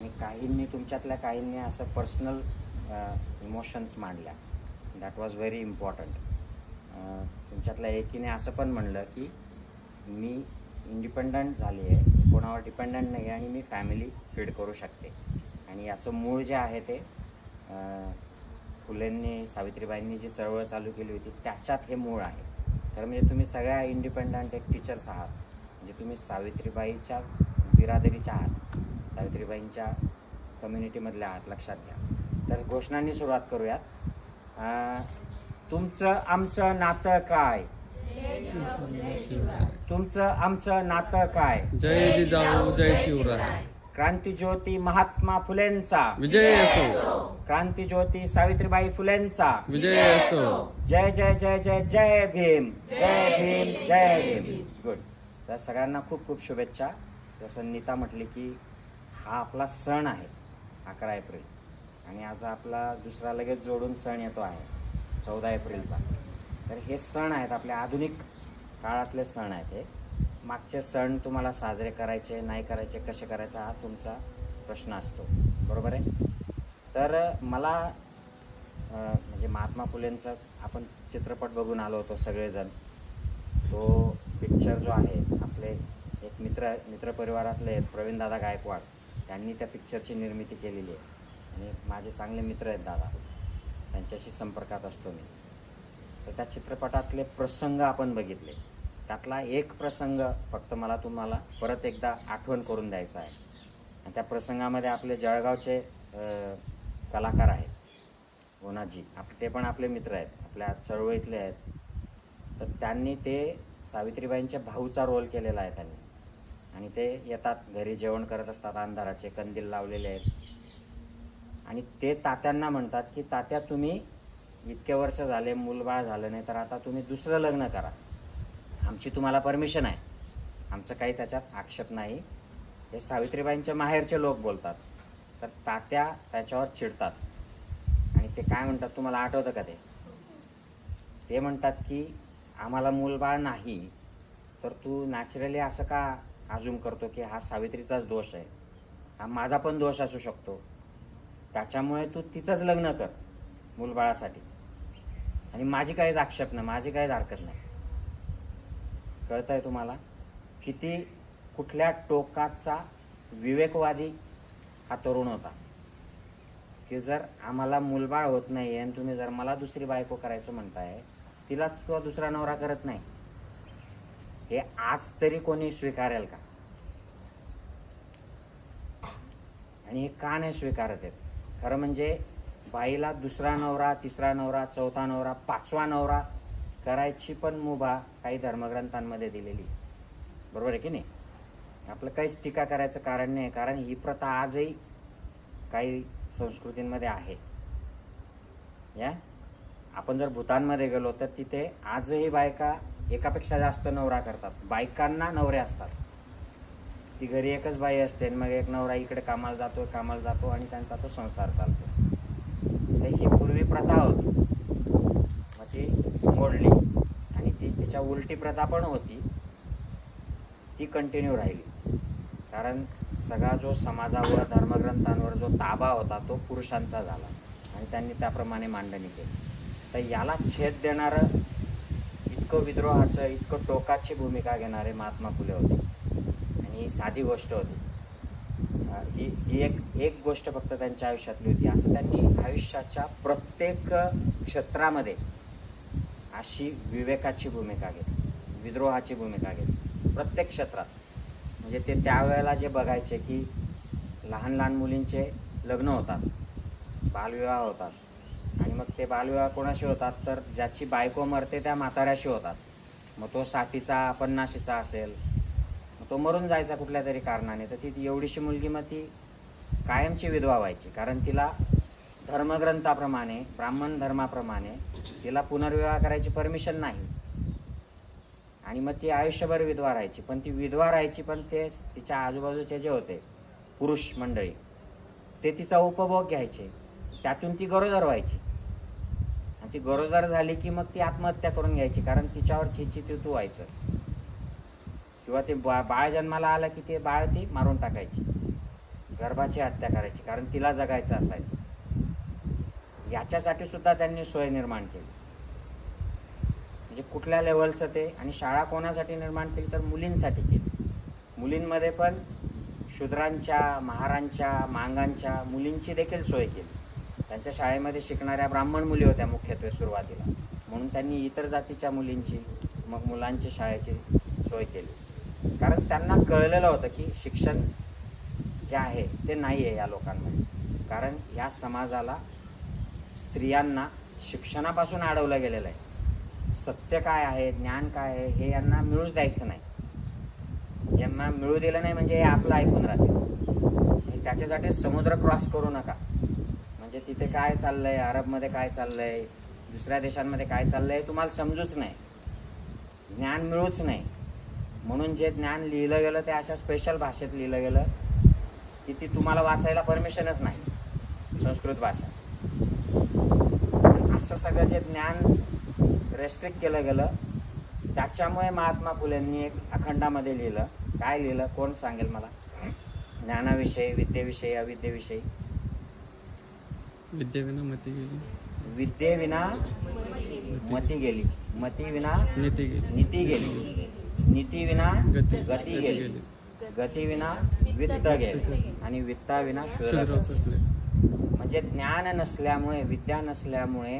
आणि काहींनी तुमच्यातल्या काहींनी असं पर्सनल इमोशन्स मांडल्या. दॅट वॉज व्हेरी इम्पॉर्टंट तुमच्यातल्या एकीने असं पण म्हणलं की मी इंडिपेंडंट झाली आहे. मी कोणावर डिपेंडंट नाही आहे आणि मी फॅमिली फीड करू शकते. आणि याचं मूळ जे आहे ते फुलेंनी सावित्रीबाईंनी जी चळवळ चालू केली होती त्याच्यात हे मूळ आहे. तर म्हणजे तुम्ही सगळ्या इंडिपेंडंट एक टीचर्स आहात. म्हणजे तुम्ही सावित्रीबाईच्या बिरादरीच्या आहात. सावित्रीबाईंच्या कम्युनिटीमधले आहात लक्षात घ्या. तर घोषणांनी सुरुवात करूयात. तुमचं आमचं नातं काय? तुमचं आमचं नातं काय? जय जिजाऊ जय शिवराय. क्रांतीज्योती महात्मा फुलेंचा. विजय असो. क्रांतीज्योती सावित्रीबाई फुलेंचा. विजय असो. जय जय जय जय जय भीम. जय भीम जय भीम. गुड तर सगळ्यांना खूप खूप शुभेच्छा. जसं नीता म्हटली की हा आपला सण आहे अकरा एप्रिल. आणि आज आपला दुसरा लगेच जोडून सण येतो आहे चौदा एप्रिलचा. तर हे सण आहेत आपल्या आधुनिक काळातले सण आहेत हे. मागचे सण तुम्हाला साजरे करायचे नाही करायचे कसे करायचे हा तुमचा प्रश्न असतो. बरोबर आहे? तर मला म्हणजे महात्मा फुलेंचा आपण चित्रपट बघून आलो होतो सगळेजण. तो पिक्चर जो आहे आपले एक मित्र मित्रपरिवारातले आहेत प्रवीणदादा गायकवाड. त्यांनी त्या पिक्चरची निर्मिती केलेली आहे. आणि माझे चांगले मित्र आहेत दादा. त्यांच्याशी संपर्कात असतो मी. तर त्या चित्रपटातले प्रसंग आपण बघितले. त्यातला एक प्रसंग फक्त मला तुम्हाला परत एकदा आठवण करून द्यायचा आहे. आणि त्या प्रसंगामध्ये आपले जळगावचे कलाकार आहेत. ओनाजी. आप ते पण आपले मित्र आहेत. आपल्या चळवळीतले आहेत. तर त्यांनी ते सावित्रीबाईंच्या भाऊचा रोल केलेला आहे त्यांनी. आणि ते येतात घरी जेवण करत असतात अंधाराचे कंदील लावलेले आहेत. आणि ते तात्यांना म्हणतात की तात्या तुम्ही इतके वर्ष झाले मूलबाळ झालं नाही तर आता तुम्ही दुसरं लग्न करा. आमची तुम्हाला परमिशन आहे. आमचं काही त्याच्यात आक्षेप नाही. हे सावित्रीबाईंच्या माहेरचे लोक बोलतात. तर तात्या त्याच्यावर चिडतात. आणि ते काय म्हणतात तुम्हाला आठवतं का ते? ते म्हणतात की आम्हाला मूलबाळ नाही तर तू नॅचरली असं का अजून करतो की हा सावित्रीचाच दोष आहे. हा माझा पण दोष असू शकतो. त्याच्यामुळे तू तिचंच लग्न कर मुलबाळासाठी. आणि माझी काहीच आक्षेप नाही माझी काहीच हरकत नाही. कळत आहे तुम्हाला? किती कुठल्या टोकाचा विवेकवादी हा तरुण होता. की जर आम्हाला मूलबाळ होत नाही आहे आणि तुम्ही जर मला दुसरी बायको करायचं म्हणताय तिलाच किंवा दुसरा नवरा करत नाही हे आज तरी कोणी स्वीकारेल का? आणि हे का नाही स्वीकारत आहेत? खरं म्हणजे बाईला दुसरा नवरा तिसरा नवरा चौथा नवरा पाचवा नवरा करायची पण मुभा काही धर्मग्रंथांमध्ये दिलेली बरोबर आहे की नाही? आपलं काहीच टीका करायचं कारण नाही कारण ही प्रथा आजही काही संस्कृतींमध्ये आहे. या? आपण जर भूतानमध्ये गेलो तर तिथे आजही बायका एकापेक्षा जास्त नवरा करतात. बायकांना नवरे असतात. ती घरी एकच बाई असते आणि मग एक नवरा इकडे कामाला जातो कामाला जातो आणि त्यांचा तो संसार चालतो. तर ही पूर्वी प्रथा होती. मग ती मोडली आणि ती त्याच्या उलटी प्रथा पण होती. ती कंटिन्यू राहिली. कारण सगळा जो समाजावर धर्मग्रंथांवर जो ताबा होता तो पुरुषांचा झाला. आणि त्यांनी त्याप्रमाणे मांडणी केली. तर याला छेद देणारं इतकं विद्रोहाचं इतकं टोकाची भूमिका घेणारे महात्मा फुले होते. आणि ही साधी गोष्ट होती. ही ही एक एक गोष्ट फक्त त्यांच्या आयुष्यातली होती. असं त्यांनी आयुष्याच्या प्रत्येक क्षेत्रामध्ये अशी विवेकाची भूमिका घेतली. विद्रोहाची भूमिका घेतली. प्रत्येक क्षेत्रात. म्हणजे ते त्यावेळेला जे बघायचे की लहान लहान मुलींचे लग्न होतात. बालविवाह होतात. मग ते बालविवाह कोणाशी होतात? तर ज्याची बायको मरते त्या म्हाताऱ्याशी होतात. मग तो साठीचा पन्नाशीचा असेल. मग तो मरून जायचा कुठल्या तरी कारणाने. तर ती एवढीशी मुलगी मग ती कायमची विधवा व्हायची. कारण तिला धर्मग्रंथाप्रमाणे ब्राह्मण धर्माप्रमाणे तिला पुनर्विवाह करायची परमिशन नाही. आणि मग ती आयुष्यभर विधवा राहायची. पण ती विधवा राहायची पण ते तिच्या आजूबाजूचे जे होते पुरुष मंडळी ते तिचा उपभोग घ्यायचे. त्यातून ती गरोदर व्हायची. ती गरोदर झाली की मग ती आत्महत्या करून घ्यायची कारण तिच्यावर चिची तू व्हायचं. किंवा ते बा बाळ जन्माला आलं की ते बाळ ती मारून टाकायची. गर्भाची हत्या करायची कारण तिला जगायचं असायचं. याच्यासाठी सुद्धा त्यांनी सोय निर्माण केली. म्हणजे कुठल्या लेवलचं ते आणि शाळा कोणासाठी निर्माण केली तर मुलींसाठी केली. मुलींमध्ये पण शूद्रांच्या महारांच्या मांगांच्या मुलींची देखील सोय केली. त्यांच्या शाळेमध्ये शिकणाऱ्या ब्राह्मण मुली होत्या मुख्यत्वे सुरुवातीला. म्हणून त्यांनी इतर जातीच्या मुलींची मग मुलांची शाळेची सोय केली. कारण त्यांना कळलेलं होतं की शिक्षण जे आहे ते नाही आहे या लोकांमध्ये. कारण या समाजाला स्त्रियांना शिक्षणापासून अडवलं गेलेलं आहे. सत्य काय आहे ज्ञान काय आहे हे यांना मिळूच द्यायचं नाही. यांना मिळू दिलं नाही म्हणजे हे आपलं ऐकून राहते त्याच्यासाठी समुद्र क्रॉस करू नका. म्हणजे तिथे काय चाललंय अरबमध्ये काय चाललंय दुसऱ्या देशांमध्ये काय चाललंय तुम्हाला समजूच नाही. ज्ञान मिळूच नाही. म्हणून जे ज्ञान लिहिलं गेलं ते अशा स्पेशल भाषेत लिहिलं गेलं की ती तुम्हाला वाचायला परमिशनच नाही. संस्कृत भाषा. असं सगळं जे ज्ञान रेस्ट्रिक्ट केलं गेलं त्याच्यामुळे महात्मा फुलेंनी एक अखंडामध्ये लिहिलं. काय लिहिलं? कोण सांगेल मला? ज्ञानाविषयी विद्येविषयी अविद्येविषयी. विद्येविना मती गेली. विद्येविना मती गेली. मती विना नीती गेली. नीती गेली. नीती विना गती गती गेली. गती विना वित्त गेले. आणि वित्ताविना शूद्र शूद्र सुटले म्हणजे ज्ञान नसल्यामुळे विद्या नसल्यामुळे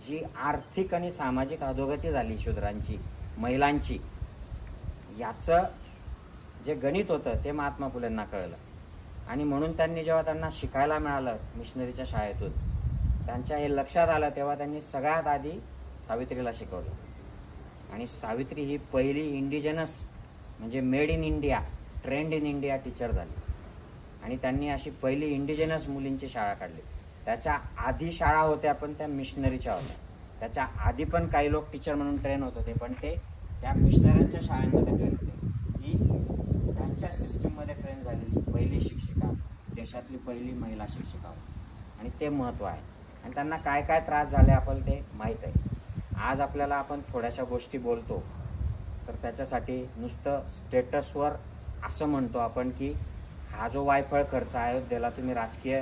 जी आर्थिक आणि सामाजिक अधोगती झाली शूद्रांची महिलांची याचं जे गणित होतं ते महात्मा फुलेंना कळलं. आणि म्हणून त्यांनी जेव्हा त्यांना शिकायला मिळालं मिशनरीच्या शाळेतून त्यांच्या हे लक्षात आलं तेव्हा त्यांनी सगळ्यात आधी सावित्रीला शिकवलं. आणि सावित्री ही पहिली इंडिजिनस म्हणजे made in India trained in India teacher झाली. आणि त्यांनी अशी पहिली इंडिजिनस मुलींची शाळा काढली. त्याच्या आधी शाळा होत्या पण त्या मिशनरीच्या होत्या. त्याच्या आधी पण काही लोक टीचर म्हणून ट्रेन होत होते पण ते त्या मिशनऱ्यांच्या शाळांमध्ये ट्रेन होते. त्यांच्या सिस्टीममध्ये ट्रेन झालेली पहिली शिक्षिका देशातली पहिली महिला शिक्षिका. आणि ते महत्त्व आहे. आणि त्यांना काय काय त्रास झाले आपण ते माहीत आहे. आज आपल्याला आपण थोड्याशा गोष्टी बोलतो तर त्याच्यासाठी नुसतं स्टेटसवर असं म्हणतो आपण की हा जो वायफळ खर्च अयोध्येला तुम्ही राजकीय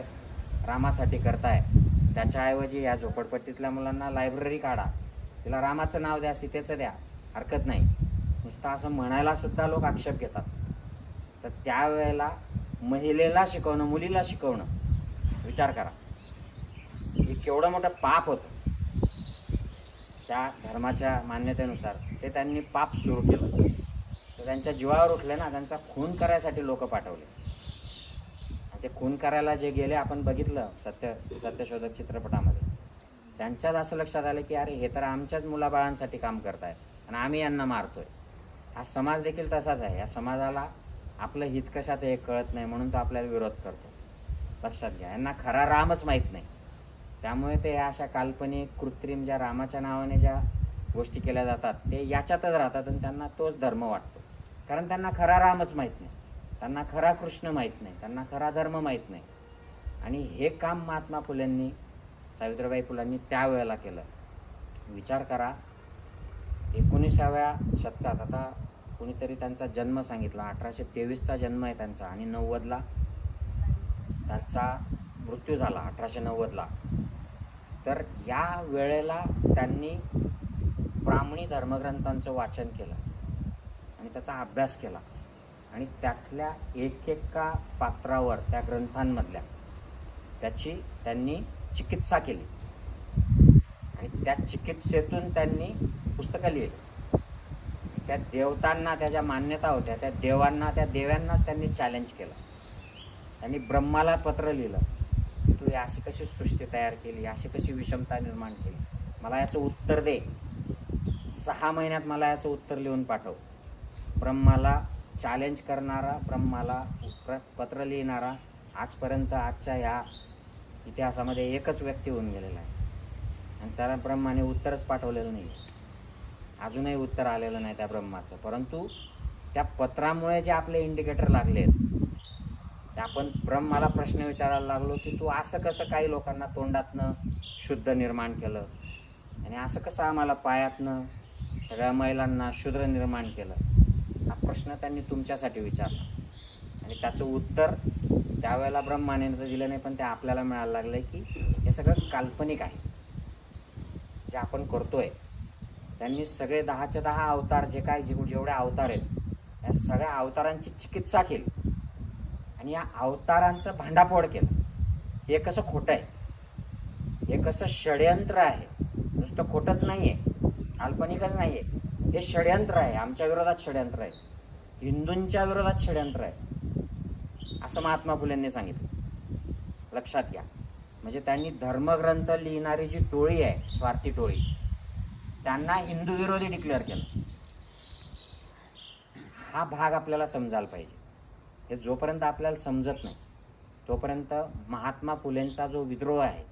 रामासाठी करताय त्याच्याऐवजी या झोपडपट्टीतल्या मुलांना लायब्ररी काढा. तिला रामाचं नाव द्या सीतेचं द्या हरकत नाही. नुसतं असं म्हणायला सुद्धा लोक आक्षेप घेतात. तर त्यावेळेला महिलेला शिकवणं मुलीला शिकवणं. विचार करा. हे केवढं मोठं पाप होतं. त्या धर्माच्या मान्यतेनुसार ते त्यांनी पाप सुरू केलं. तर त्यांच्या जीवावर उठले ना त्यांचा खून करायसाठी लोक पाठवले. आणि ते खून करायला जे गेले आपण बघितलं सत्य सत्यशोधक चित्रपटामध्ये. त्यांच्याच असं लक्षात आलं की अरे हे तर आमच्याच मुलाबाळांसाठी काम करतायत. आणि आम्ही यांना मारतोय. हा समाज देखील तसाच आहे. या समाजाला आपलं हित कशात हे कळत नाही म्हणून तो आपल्याला विरोध करतो. लक्षात घ्या यांना खरा रामच माहीत नाही. त्यामुळे ते अशा काल्पनिक कृत्रिम ज्या रामाच्या नावाने ज्या गोष्टी केल्या जातात ते याच्यातच राहतात आणि त्यांना तोच धर्म वाटतो. कारण त्यांना खरा रामच माहीत नाही. त्यांना खरा कृष्ण माहीत नाही. त्यांना खरा धर्म माहीत नाही. आणि हे काम महात्मा फुलेंनी सावित्रीबाई फुलांनी त्यावेळेला केलं. विचार करा एकोणीसाव्या शतकात आता कुणीतरी त्यांचा जन्म सांगितला. अठराशे तेवीसचा जन्म आहे त्यांचा आणि नव्वदला त्यांचा मृत्यू झाला अठराशे नव्वदला. तर या वेळेला त्यांनी ब्राह्मणी धर्मग्रंथांचं वाचन केलं आणि त्याचा अभ्यास केला. आणि त्यातल्या एक एका पात्रावर त्या ग्रंथांमधल्या त्याची त्यांनी चिकित्सा केली. आणि त्या चिकित्सेतून त्यांनी पुस्तकं लिहिली. त्या देवतांना त्या ज्या मान्यता होत्या त्या देवांना त्या देव्यांनाच त्यांनी चॅलेंज केलं. त्यांनी ब्रह्माला पत्र लिहिलं की तू अशी कशी सृष्टी तयार केली? अशी कशी विषमता निर्माण केली? मला याचं उत्तर दे. सहा महिन्यात मला याचं उत्तर लिहून पाठव. ब्रह्माला चॅलेंज करणारा ब्रह्माला पत्र लिहिणारा आजपर्यंत आजच्या ह्या इतिहासामध्ये एकच व्यक्ती होऊन गेलेला आहे. आणि त्याला ब्रह्माने उत्तरच पाठवलेलं नाही अजूनही उत्तर आलेलं नाही त्या ब्रह्माचं. परंतु त्या पत्रामुळे जे आपले इंडिकेटर लागले ते आपण ब्रह्माला प्रश्न विचारायला लागलो की तू असं कसं काही लोकांना तोंडातनं शुद्ध निर्माण केलं? आणि असं कसं आम्हाला पायातनं सगळ्या महिलांना शूद्र निर्माण केलं? हा प्रश्न त्यांनी तुमच्यासाठी विचारला. आणि त्याचं उत्तर त्यावेळेला ब्रह्माने तर दिलं नाही पण ते आपल्याला मिळायला लागलं आहे की हे सगळं काल्पनिक आहे. जे आपण करतोय त्यांनी सगळे दहाच्या दहा अवतार जे काय जे जेवढे अवतार आहेत या सगळ्या अवतारांची चिकित्सा केली. आणि या अवतारांचं भांडाफोड केलं. हे कसं खोटं आहे? हे कसं षडयंत्र आहे? नुसतं खोटंच नाही आहे काल्पनिकच नाही आहे हे षडयंत्र आहे. आमच्या विरोधात षडयंत्र आहे. हिंदूंच्या विरोधात षडयंत्र आहे. असं महात्मा फुलेंनी सांगितलं. लक्षात घ्या. म्हणजे त्यांनी धर्मग्रंथ लिहिणारी जी टोळी आहे स्वार्थी टोळी त्यांना हिंदू विरोधी डिक्लेअर केलं. हा भाग आपल्याला समजायला पाहिजे. हे जोपर्यंत आपल्याला समजत नाही तोपर्यंत महात्मा फुलेंचा जो विद्रोह आहे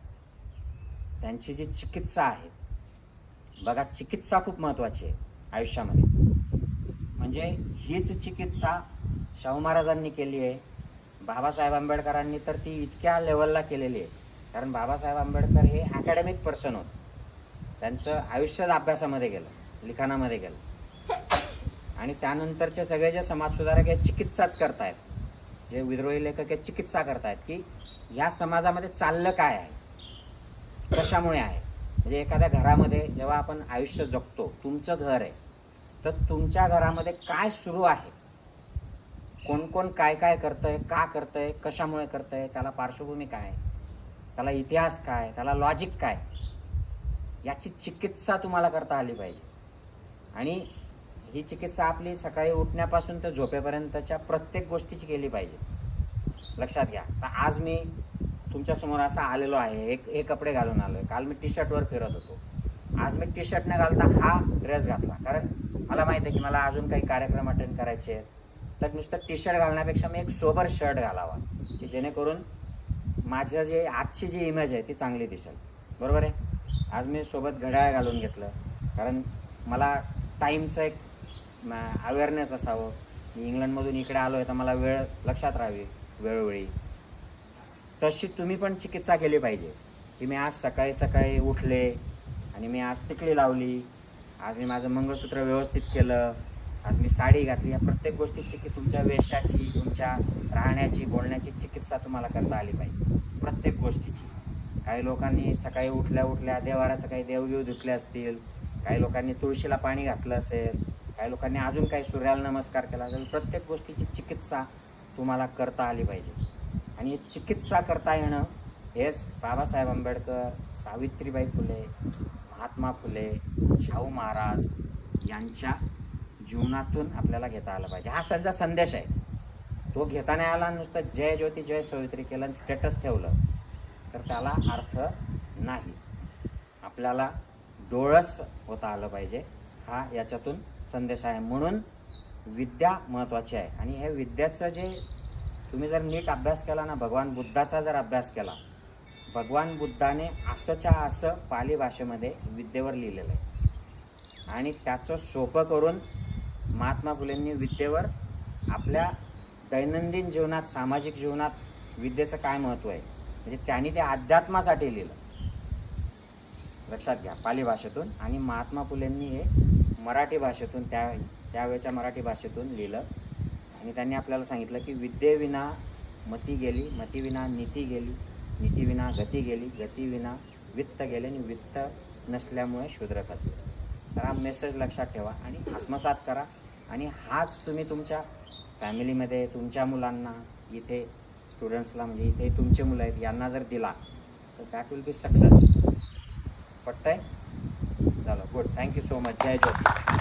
त्यांची जी चिकित्सा आहे बघा चिकित्सा खूप महत्त्वाची आहे आयुष्यामध्ये. म्हणजे हीच चिकित्सा शाहू महाराजांनी केली आहे बाबासाहेब आंबेडकरांनी तर ती इतक्या लेवलला केलेली आहे. कारण बाबासाहेब आंबेडकर हे अकॅडमिक पर्सन होते. त्यांचं आयुष्यात अभ्यासामध्ये गेलं लिखाणामध्ये गेलं. आणि त्यानंतरचे सगळे जे समाजसुधारक हे चिकित्साच करतायत. जे विद्रोही लेखक हे चिकित्सा करतायत की या समाजामध्ये चाललं काय आहे? कशामुळे आहे? म्हणजे एखाद्या घरामध्ये जेव्हा आपण आयुष्य जगतो तुमचं घर आहे तर तुमच्या घरामध्ये काय सुरू आहे? कोण कोण काय काय करतंय का करतंय कशामुळे करतंय त्याला पार्श्वभूमी काय? त्याला इतिहास काय? त्याला लॉजिक काय? याची चिकित्सा तुम्हाला करता आली पाहिजे. आणि ही चिकित्सा आपली सकाळी उठण्यापासून तर झोपेपर्यंतच्या प्रत्येक गोष्टीची केली पाहिजे. लक्षात घ्या. तर आज मी तुमच्यासमोर असा आलेलो आहे. एक हे कपडे घालून आलो आहे काल मी टी शर्टवर फिरत होतो. आज मी टी शर्ट न घालता हा ड्रेस घातला. कारण मला माहिती आहे की मला अजून काही कार्यक्रम अटेंड करायचे आहेत. तर नुसतं टी शर्ट घालण्यापेक्षा मी एक सोबर शर्ट घालावा. की जेणेकरून माझं जे आजची जी इमेज आहे ती चांगली दिसेल. बरोबर आहे? आज मी सोबत घड्याळ घालून घेतलं. कारण मला टाईमचं एक अवेअरनेस असावं. मी इंग्लंडमधून इकडे आलो आहे तर मला वेळ लक्षात राहावी वेळोवेळी. तशी तुम्ही पण चिकित्सा केली पाहिजे. की मी आज सकाळी सकाळी उठले आणि मी आज टिकली लावली. आज मी माझं मंगळसूत्र व्यवस्थित केलं. आज मी साडी घातली. या प्रत्येक गोष्टीची की तुमच्या वेशाची तुमच्या राहण्याची बोलण्याची चिकित्सा तुम्हाला करता आली पाहिजे. प्रत्येक गोष्टीची. काही लोकांनी सकाळी उठल्या उठल्या देवाराचं काही देवघेव धुतले असतील काही लोकांनी तुळशीला पाणी घातलं असेल काही लोकांनी अजून काही सूर्याला नमस्कार केला असेल प्रत्येक गोष्टीची चिकित्सा तुम्हाला करता आली पाहिजे. आणि चिकित्सा करता येणं हेच बाबासाहेब आंबेडकर सावित्रीबाई फुले महात्मा फुले शाहू महाराज यांच्या जीवनातून आपल्याला घेता आला पाहिजे. हा त्यांचा संदेश आहे. तो घेता नाही आला नुसतं जय ज्योती जय सावित्री केलं आणि स्टेटस ठेवलं. तर त्याला अर्थ नाही. आपल्याला डोळस होता आलं पाहिजे. हा याच्यातून संदेश आहे. म्हणून विद्या महत्त्वाची आहे. आणि हे विद्याचं जे तुम्ही जर नीट अभ्यास केला ना भगवान बुद्धाचा जर अभ्यास केला भगवान बुद्धाने असंच्या असं पाली भाषेमध्ये विद्येवर लिहिलेलं आहे. आणि त्याचं सोपं करून महात्मा फुलेंनी विद्येवर आपल्या दैनंदिन जीवनात सामाजिक जीवनात विद्येचं काय महत्त्व आहे? म्हणजे त्यांनी ते अध्यात्मासाठी लिहिलं. लक्षात घ्या पाली भाषेतून आणि महात्मा फुलेंनी हे मराठी भाषेतून त्या त्यावेळेच्या मराठी भाषेतून लिहिलं. आणि त्यांनी आपल्याला सांगितलं की विद्येविना मती गेली मतीविना नीती गेली नीतीविना गती गेली गतीविना वित्त गेले आणि वित्त नसल्यामुळे शूद्र खचले तर हा मेसेज लक्षात ठेवा आणि आत्मसात करा. आणि हाच तुम्ही तुमच्या फॅमिलीमध्ये तुमच्या मुलांना इथे स्टुडंट्सला म्हणजे इथे तुमचे मुलं आहेत यांना जर दिला तर दॅट विल बी सक्सेस पटतंय? चलो good thank you so much Jai Jyoti.